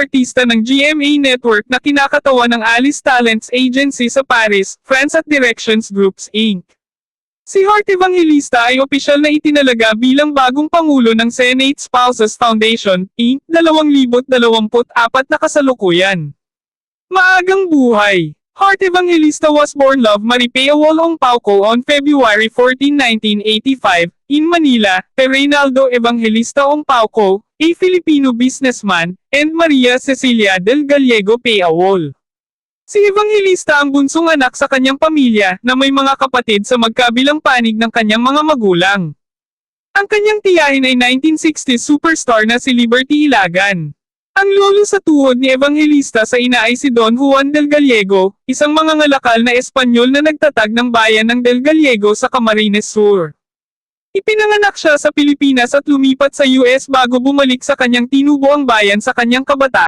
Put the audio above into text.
artista ng GMA Network na kinakatawa ng Alice Talents Agency sa Paris, France at Directions Groups Inc. Si Hart Evangelista ay opisyal na itinalaga bilang bagong pangulo ng Senate Spouses Foundation, Inc. 2024 na kasalukuyan. Maagang buhay Hart Evangelista was born Love Maripea Wolong Pauco on February 14, 1985, in Manila, kay Reynaldo Evangelista Ong Pauco, a Filipino businessman, and Maria Cecilia del Gallego Peawol. Si Evangelista ang bunsong anak sa kanyang pamilya na may mga kapatid sa magkabilang panig ng kanyang mga magulang. Ang kanyang tiyahin ay 1960s superstar na si Liberty Ilagan. Ang lolo sa tuhod ni Evangelista sa ina ay si Don Juan del Gallego, isang mga ngalakal na Espanyol na nagtatag ng bayan ng del Gallego sa Camarines Sur. Ipinanganak siya sa Pilipinas at lumipat sa US bago bumalik sa kanyang tinubuang bayan sa kanyang kabataan.